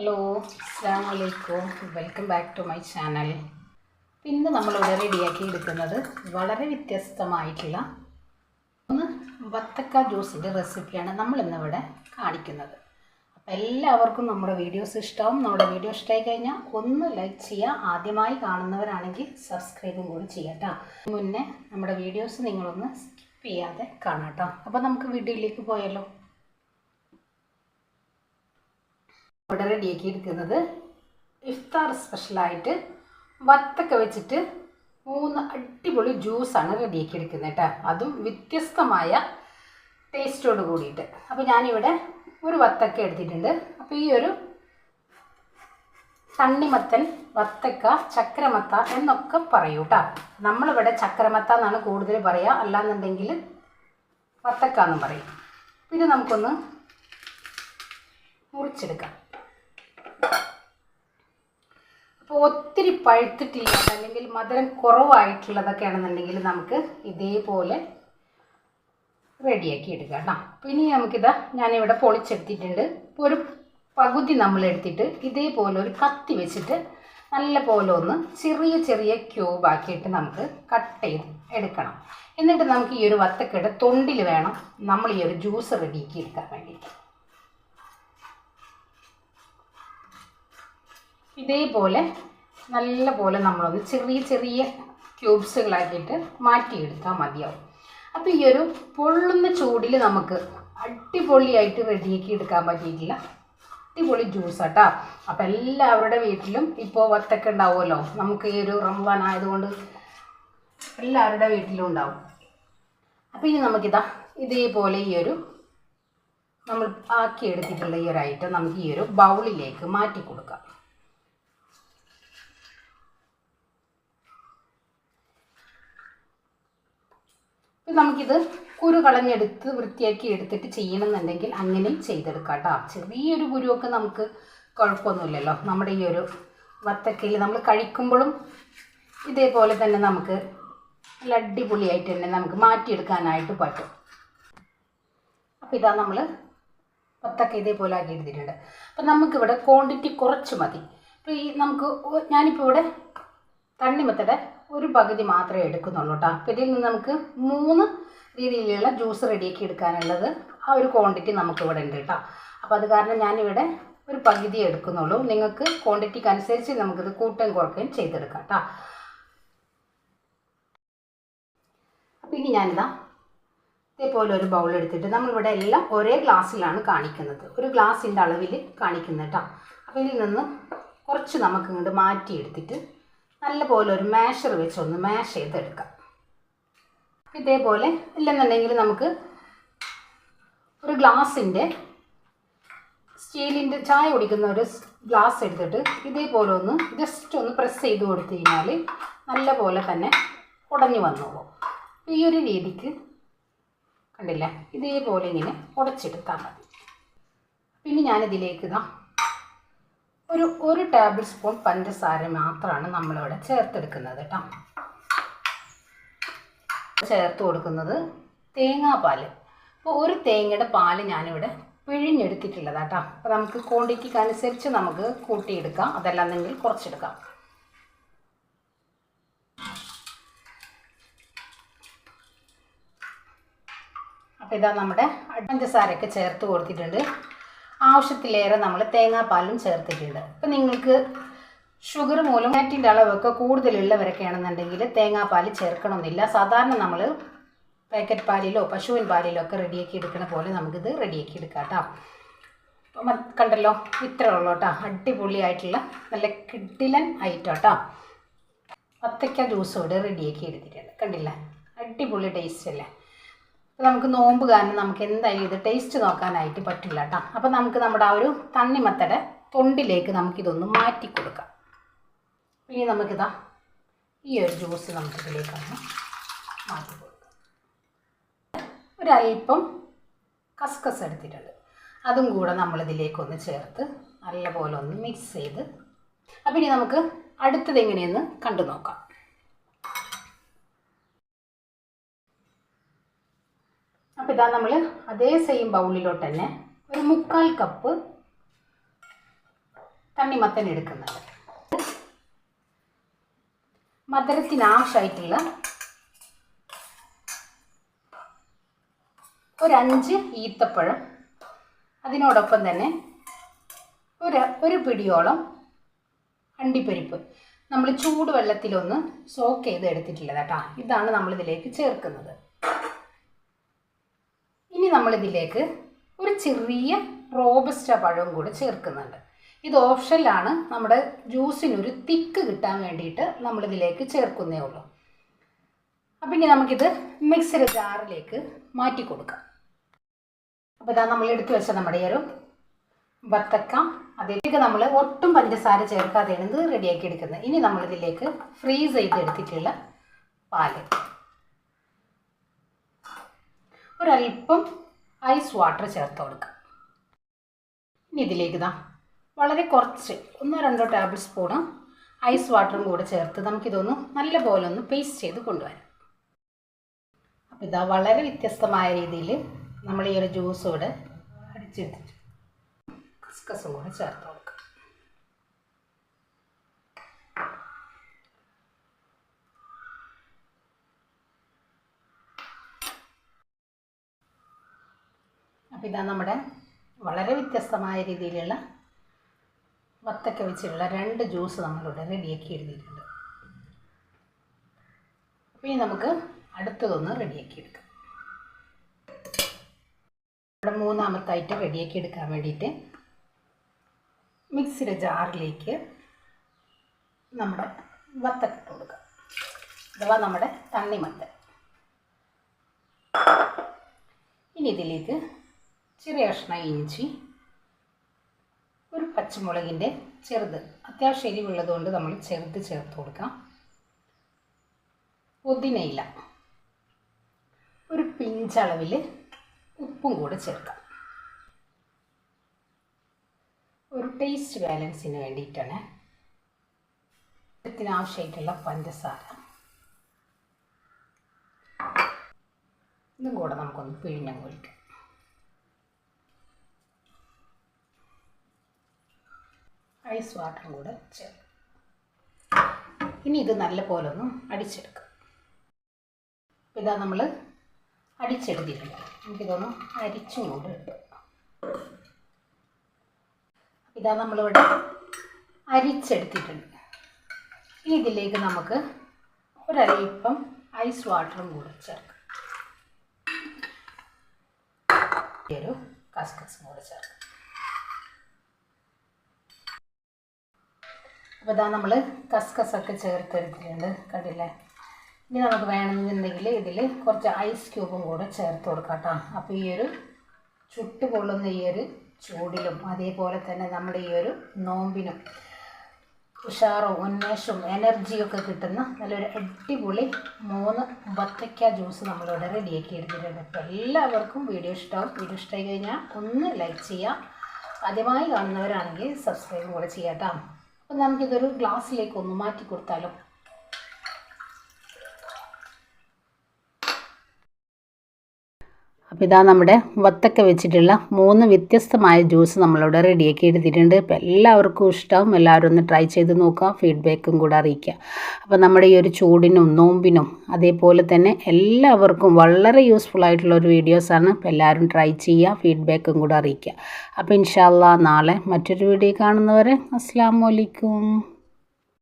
Hello അസ്സാം വലൈക്കും welcome back to my channel. ഇന്ന് നമ്മളിവിടെ റെഡിയാക്കി എടുക്കുന്നത് വളരെ വ്യത്യസ്തമായിട്ടുള്ള ഒന്ന് വത്തക്ക ജ്യൂസിന്റെ റെസിപ്പിയാണ് നമ്മളിന്നിവിടെ കാണിക്കുന്നത്. അപ്പോൾ എല്ലാവർക്കും നമ്മുടെ വീഡിയോസ് ഇഷ്ടമാവും നമ്മുടെ വീഡിയോ ഇഷ്ടമായി കഴിഞ്ഞാൽ ഒന്ന് ലൈക്ക് ചെയ്യുക. ആദ്യമായി കാണുന്നവരാണെങ്കിൽ സബ്സ്ക്രൈബും കൂടി ചെയ്യട്ടോ മുന്നേ നമ്മുടെ വീഡിയോസ് നിങ്ങളൊന്ന് സ്കിപ്പ് ചെയ്യാതെ കാണാം കേട്ടോ അപ്പോൾ നമുക്ക് വീഡിയോയിലേക്ക് പോയാലോ? ഇവിടെ റെഡിയാക്കി എടുക്കുന്നത്. ഇഫ്താർ സ്പെഷ്യലായിട്ട് വത്തക്ക വെച്ചിട്ട് മൂന്ന് അടിപൊളി ജ്യൂസാണ് റെഡിയാക്കി എടുക്കുന്നത് കേട്ടോ അതും വ്യത്യസ്തമായ ടേസ്റ്റോട് കൂടിയിട്ട്. അപ്പോൾ ഞാനിവിടെ ഒരു വത്തക്ക എടുത്തിട്ടുണ്ട്. അപ്പോൾ ഈ ഒരു തണ്ണിമത്തൻ വത്തക്ക ചക്രമത്ത എന്നൊക്കെ പറയൂ കേട്ടോ നമ്മളിവിടെ ചക്രമത്ത എന്നാണ് കൂടുതൽ പറയുക അല്ലാന്നുണ്ടെങ്കിൽ വത്തക്ക എന്നും പറയും. ഇത് നമുക്കൊന്ന് മുറിച്ചെടുക്കാം. അപ്പോൾ ഒത്തിരി പഴുത്തിട്ടില്ലാത്ത അല്ലെങ്കിൽ മധുരം കുറവായിട്ടുള്ളതൊക്കെ ആണെന്നുണ്ടെങ്കിൽ നമുക്ക് ഇതേപോലെ റെഡിയാക്കി എടുക്കാം കേട്ടോ. അപ്പോൾ ഇനി നമുക്കിതാ ഞാനിവിടെ പൊളിച്ചെടുത്തിട്ടുണ്ട്. ഇപ്പോൾ ഒരു പകുതി നമ്മൾ എടുത്തിട്ട് ഇതേപോലെ ഒരു കത്തി വെച്ചിട്ട് നല്ല പോലെ ഒന്ന് ചെറിയ ചെറിയ ക്യൂബാക്കിയിട്ട് നമുക്ക് കട്ട് ചെയ്ത് എടുക്കണം. എന്നിട്ട് നമുക്ക് ഈ ഒരു വത്തക്കയുടെ തൊണ്ടിൽ വേണം നമ്മൾ ഈ ഒരു ജ്യൂസ് റെഡിയാക്കി എടുക്കാൻ വേണ്ടിയിട്ട്. ഇതേപോലെ നല്ല പോലെ നമ്മളത് ചെറിയ ചെറിയ ക്യൂബ്സുകളാക്കിയിട്ട് മാറ്റിയെടുത്താൽ മതിയാവും. അപ്പോൾ ഈ ഒരു പൊള്ളുന്ന ചൂടിൽ നമുക്ക് അടിപൊളിയായിട്ട് റെഡിയാക്കി എടുക്കാൻ പറ്റിയിട്ടില്ല. അടിപൊളി ജ്യൂസ് കേട്ടോ അപ്പോൾ എല്ലാവരുടെ വീട്ടിലും ഇപ്പോൾ വത്തക്ക ഉണ്ടാവുമല്ലോ? നമുക്ക് ഈ ഒരു റംബാൻ ആയതുകൊണ്ട് എല്ലാവരുടെ വീട്ടിലും ഉണ്ടാവും. അപ്പോൾ ഇനി നമുക്കിതാ ഇതേപോലെ ഈ ഒരു നമ്മൾ ആക്കി എടുത്തിട്ടുള്ള ഈ ഒരു ഐറ്റം നമുക്ക് ഈ ഒരു ബൗളിലേക്ക് മാറ്റി കൊടുക്കാം നമുക്കിത് കുരു കളഞ്ഞെടുത്ത് വൃത്തിയാക്കി എടുത്തിട്ട് ചെയ്യണമെന്നുണ്ടെങ്കിൽ അങ്ങനെയും ചെയ്തെടുക്കാം കേട്ടോ. ചെറിയൊരു കുരുവൊക്കെ നമുക്ക് കുഴപ്പമൊന്നുമില്ലല്ലോ. നമ്മുടെ ഈ ഒരു വത്തക്കയിൽ നമ്മൾ കഴിക്കുമ്പോഴും ഇതേപോലെ തന്നെ നമുക്ക് നല്ല അടിപൊളിയായിട്ട് തന്നെ നമുക്ക് മാറ്റിയെടുക്കാനായിട്ട് പറ്റും. അപ്പോൾ ഇതാ നമ്മൾ വത്തക്ക ഇതേപോലെ ആക്കി എടുത്തിട്ടുണ്ട്. അപ്പം നമുക്കിവിടെ ക്വാണ്ടിറ്റി കുറച്ച് മതി. അപ്പോൾ ഈ നമുക്ക് ഞാനിപ്പോൾ ഇവിടെ തണ്ണിമത്തയുടെ ഒരു പകുതി മാത്രമേ എടുക്കുന്നുള്ളൂ കേട്ടോ അപ്പോൾ ഇതിൽ നിന്ന് നമുക്ക് മൂന്ന് രീതിയിലുള്ള ജ്യൂസ് റെഡിയാക്കി എടുക്കാനുള്ളത് ആ ഒരു ക്വാണ്ടിറ്റി നമുക്ക് ഇവിടെ ഉണ്ട് കേട്ടോ അപ്പോൾ അത് കാരണം ഞാനിവിടെ ഒരു പകുതി എടുക്കുന്നുള്ളൂ. നിങ്ങൾക്ക് ക്വാണ്ടിറ്റിക്ക് അനുസരിച്ച് നമുക്കിത് കൂട്ടുകയും കുറക്കുകയും ചെയ്തെടുക്കാം കേട്ടോ അപ്പോൾ ഇനി ഞാനിതാ ഇതേപോലെ ഒരു ബൗൾ എടുത്തിട്ട് നമ്മളിവിടെ എല്ലാം ഒരേ ഗ്ലാസ്സിലാണ് കാണിക്കുന്നത്. ഒരു ഗ്ലാസിന്റെ അളവിൽ കാണിക്കുന്നത് കേട്ടോ അപ്പോൾ ഇതിൽ നിന്ന് കുറച്ച് നമുക്ക് ഇങ്ങോട്ട് മാറ്റിയെടുത്തിട്ട് നല്ലപോലെ ഒരു മാഷർ വെച്ചൊന്ന് മാഷ് ചെയ്തെടുക്കാം. ഇതേപോലെ ഇല്ലെന്നുണ്ടെങ്കിൽ നമുക്ക് ഒരു ഗ്ലാസിന്റെ സ്റ്റീലിന്റെ ചായ കുടിക്കുന്ന ഒരു ഗ്ലാസ് എടുത്തിട്ട് ഇതേപോലെ ഒന്ന് ജസ്റ്റ് ഒന്ന് പ്രസ് ചെയ്ത് കൊടുത്തു കഴിഞ്ഞാൽ നല്ല പോലെ തന്നെ ഉടഞ്ഞു വന്നോളൂ. ഈ ഒരു രീതിക്ക് കണ്ടില്ല? ഇതേപോലെ ഇങ്ങനെ ഉടച്ചെടുത്താൽ മതി. പിന്നെ ഞാനിതിലേക്ക് ഇതാ ഒരു ഒരു ടേബിൾ സ്പൂൺ പഞ്ചസാര മാത്രമാണ് നമ്മളിവിടെ ചേർത്തെടുക്കുന്നത് കേട്ടോ ചേർത്ത് കൊടുക്കുന്നത് തേങ്ങാപ്പാൽ അപ്പോൾ ഒരു തേങ്ങയുടെ പാൽ ഞാനിവിടെ പിഴിഞ്ഞെടുത്തിട്ടുള്ളതാണ് കേട്ടോ അപ്പോൾ നമുക്ക് ക്വാണ്ടിറ്റിക്ക് അനുസരിച്ച് നമുക്ക് കൂട്ടിയെടുക്കാം. അതല്ലാന്നെങ്കിൽ കുറച്ചെടുക്കാം. അപ്പോൾ ഇതാ നമ്മുടെ പഞ്ചസാരയൊക്കെ ചേർത്ത് കൊടുത്തിട്ടുണ്ട്. ആവശ്യത്തിലേറെ നമ്മൾ തേങ്ങാപ്പാലും ചേർത്തിട്ടുണ്ട്. ഇപ്പം നിങ്ങൾക്ക് ഷുഗർ മൂലം ഫാറ്റിന്റെ അളവൊക്കെ കൂടുതലുള്ളവരൊക്കെ ആണെന്നുണ്ടെങ്കിൽ തേങ്ങാപ്പാൽ ചേർക്കണമെന്നില്ല സാധാരണ നമ്മൾ പാക്കറ്റ് പാലിലോ പശുവിൻ പാലിലോ ഒക്കെ റെഡിയാക്കി എടുക്കുന്ന പോലെ നമുക്കിത് റെഡിയാക്കി എടുക്കാം കേട്ടോ കണ്ടല്ലോ? ഇത്ര ഉള്ളൂ കേട്ടോ അടിപൊളിയായിട്ടുള്ള നല്ല കിഡിലൻ ഐറ്റം കേട്ടോ പത്തയ്ക്ക ജ്യൂസോട് റെഡിയാക്കി എടുത്തിട്ടുണ്ട്. കണ്ടില്ല? അടിപൊളി ടേസ്റ്റ് അല്ലേ? അപ്പോൾ നമുക്ക് നോമ്പ് കാരണം നമുക്ക് എന്തായാലും ഇത് ടേസ്റ്റ് നോക്കാനായിട്ട് പറ്റില്ല കേട്ടോ അപ്പോൾ നമുക്ക് നമ്മുടെ ആ ഒരു തണ്ണിമത്തയുടെ തൊണ്ടിലേക്ക് നമുക്കിതൊന്ന് മാറ്റി കൊടുക്കാം. ഇനി നമുക്കിതാ ഈ ഒരു ജ്യൂസ് നമുക്കിതിലേക്കൊന്ന് മാറ്റി കൊടുക്കാം. ഒരല്പം കസ്കസ് എടുത്തിട്ടുണ്ട്. അതും കൂടെ നമ്മളിതിലേക്കൊന്ന് ചേർത്ത് നല്ലപോലെ ഒന്ന് മിക്സ് ചെയ്ത്. അപ്പോൾ ഇനി നമുക്ക് അടുത്തത് എങ്ങനെയെന്ന് കണ്ടു നോക്കാം. അപ്പോൾ ഇതാ നമ്മൾ അതേ സെയിം ബൗളിലോട്ട് തന്നെ ഒരു മുക്കാൽ കപ്പ് തണ്ണിമത്തൻ എടുക്കുന്നത്. മധുരത്തിനാവശ്യമായിട്ടുള്ള ഒരഞ്ച് ഒരു ഈത്തപ്പഴം അതിനോടൊപ്പം തന്നെ ഒരു ഒരു പിടിയോളം അണ്ടിപ്പരിപ്പ്. നമ്മൾ ചൂടുവെള്ളത്തിലൊന്ന് സോക്ക് ചെയ്ത് എടുത്തിട്ടുള്ളത് കേട്ടോ ഇതാണ് നമ്മളിതിലേക്ക് ചേർക്കുന്നത്. നമ്മളിതിലേക്ക് ഒരു ചെറിയ റോബസ്റ്റ പഴവും കൂടി ചേർക്കുന്നുണ്ട്. ഇത് ഓപ്ഷനിലാണ് നമ്മുടെ ജ്യൂസിനൊരു തിക്ക് കിട്ടാൻ വേണ്ടിയിട്ട് നമ്മളിതിലേക്ക് ചേർക്കുന്നേ ഉള്ളൂ. അപ്പം ഇനി നമുക്കിത് മിക്സിയുടെ ജാറിലേക്ക് മാറ്റി കൊടുക്കാം. അപ്പോൾ ഇതാ നമ്മൾ എടുത്തു വെച്ച നമ്മുടെ ഈ ഒരു വത്തക്ക. അതിലേക്ക് നമ്മൾ ഒട്ടും പഞ്ചസാര ചേർക്കാതെയാണ് ഇത് റെഡിയാക്കി എടുക്കുന്നത്. ഇനി നമ്മളിതിലേക്ക് ഫ്രീസ് ചെയ്ത് എടുത്തിട്ടുള്ള പാൽ. ഒരല്പം ഐസ് വാട്ടർ ചേർത്ത് കൊടുക്കുക ഇനി ഇതിലേക്ക് ഇതാ വളരെ കുറച്ച് ഒന്നോ രണ്ടോ ടേബിൾ സ്പൂണ് ഐസ് വാട്ടറും കൂടെ ചേർത്ത് നമുക്കിതൊന്ന് നല്ല പോലെ ഒന്ന് പേസ്റ്റ് ചെയ്ത് കൊണ്ടുവരാം. അപ്പോൾ ഇതാ വളരെ വ്യത്യസ്തമായ രീതിയിൽ നമ്മൾ ഈ ഒരു ജ്യൂസ് കൂടെ അടിച്ചെടുത്തിട്ട് കസ്കസും കൂടെ ചേർത്ത് കൊടുക്കാം. അപ്പോൾ ഇതാ നമ്മുടെ വളരെ വ്യത്യസ്തമായ രീതിയിലുള്ള വത്തക്ക വെച്ചിട്ടുള്ള രണ്ട് ജ്യൂസ് നമ്മളിവിടെ റെഡിയാക്കി എഴുതിയിട്ടുണ്ട് അപ്പോൾ ഇനി നമുക്ക് അടുത്തതൊന്ന് റെഡിയാക്കി എടുക്കാം. ഇവിടെ ഐറ്റം റെഡിയാക്കി എടുക്കാൻ വേണ്ടിയിട്ട് മിക്സിയുടെ ജാറിലേക്ക് നമ്മുടെ വത്തക്ക ഇട്ട് കൊടുക്കാം. അഥവാ നമ്മുടെ തണ്ണിമത്തൻ. ഇനി ഇതിലേക്ക് ചെറിയ കഷ്ണം ഇഞ്ചി ഒരു പച്ചമുളകിന്റെ ചെറുത്. അത്യാവശ്യം എരിവുള്ളത് കൊണ്ട് നമ്മൾ ചെറുത് ചേർത്ത് കൊടുക്കാം. പുതിനയില. ഒരു പിഞ്ചളവിൽ ഉപ്പും കൂടെ ചേർക്കാം. ഒരു ടേസ്റ്റ് ബാലൻസിന് വേണ്ടിയിട്ടാണ് ഇതിന് ആവശ്യമായിട്ടുള്ള പഞ്ചസാര. ഇതും കൂടെ നമുക്കൊന്ന് പിഴിഞ്ഞങ്ങ് ഒഴിക്കാം. ഐസ് വാട്ടറും കൂടെ ചേർക്കും. ഇനി ഇത് നല്ല പോലെ ഒന്ന് അടിച്ചെടുക്കും. അപ്പോൾ ഇതാ നമ്മൾ അടിച്ചെടുത്തിട്ടുണ്ട് നമുക്കിതൊന്ന് അരിച്ചും കൂടെ എടുക്കാം ഇതാ നമ്മളിവിടെ അരിച്ചെടുത്തിട്ടുണ്ട്. ഇനി ഇതിലേക്ക് നമുക്ക് ഒരല്പം ഐസ് വാട്ടറും കൂടെ ചേർക്കാം. ഒരു കസ്കസും കൂടെ ചേർക്കാം. അപ്പോൾ ഇതാ നമ്മൾ കസ്കസൊക്കെ ചേർത്തെടുത്തിട്ടുണ്ട് കണ്ടില്ലേ? ഇനി നമുക്ക് വേണമെന്നുണ്ടെങ്കിൽ ഇതിൽ കുറച്ച് ഐസ് ക്യൂബും കൂടെ ചേർത്ത് കൊടുക്കാം കേട്ടോ. അപ്പോൾ ഈ ഒരു ചുട്ട് കൊള്ളുന്ന ഈ ഒരു ചൂടിലും അതേപോലെ തന്നെ നമ്മുടെ ഈ ഒരു നോമ്പിനും ഉഷാറും ഉന്മേഷവും എനർജിയും ഒക്കെ കിട്ടുന്ന നല്ലൊരു അടിപൊളി മൂന്ന് ബത്തയ്ക്ക ജ്യൂസ് നമ്മളിവിടെ റെഡിയാക്കി എടുത്തിട്ടുണ്ട്. അപ്പോൾ എല്ലാവർക്കും വീഡിയോ ഇഷ്ടമാവും. വീഡിയോ ഇഷ്ടമായി കഴിഞ്ഞാൽ ഒന്ന് ലൈക്ക് ചെയ്യുക. ആദ്യമായി കാണുന്നവരാണെങ്കിൽ സബ്സ്ക്രൈബ് കൂടെ ചെയ്യാം കേട്ടോ. അപ്പോൾ നമുക്കിതൊരു ഗ്ലാസ്സിലേക്ക് ഒന്ന് മാറ്റി കൊടുത്താലോ അപ്പോൾ ഇതാ നമ്മുടെ വത്തക്ക വെച്ചിട്ടുള്ള മൂന്ന് വ്യത്യസ്തമായ ജ്യൂസ് നമ്മളിവിടെ റെഡിയാക്കി എടുത്തിട്ടുണ്ട്. അപ്പോൾ എല്ലാവർക്കും ഇഷ്ടവും എല്ലാവരും ഒന്ന് ട്രൈ ചെയ്ത് നോക്കുക. ഫീഡ്ബാക്കും കൂടെ അറിയിക്കുക. അപ്പോൾ നമ്മുടെ ഈ ഒരു ചൂടിനും നോമ്പിനും അതേപോലെ തന്നെ എല്ലാവർക്കും വളരെ യൂസ്ഫുൾ ആയിട്ടുള്ള ഒരു വീഡിയോസാണ് അപ്പോൾ എല്ലാവരും ട്രൈ ചെയ്യുക. ഫീഡ്ബാക്കും കൂടെ അറിയിക്കുക. അപ്പോൾ ഇൻഷാല്ല നാളെ മറ്റൊരു വീഡിയോ കാണുന്നവരെ അസ്സാം വലൈക്കും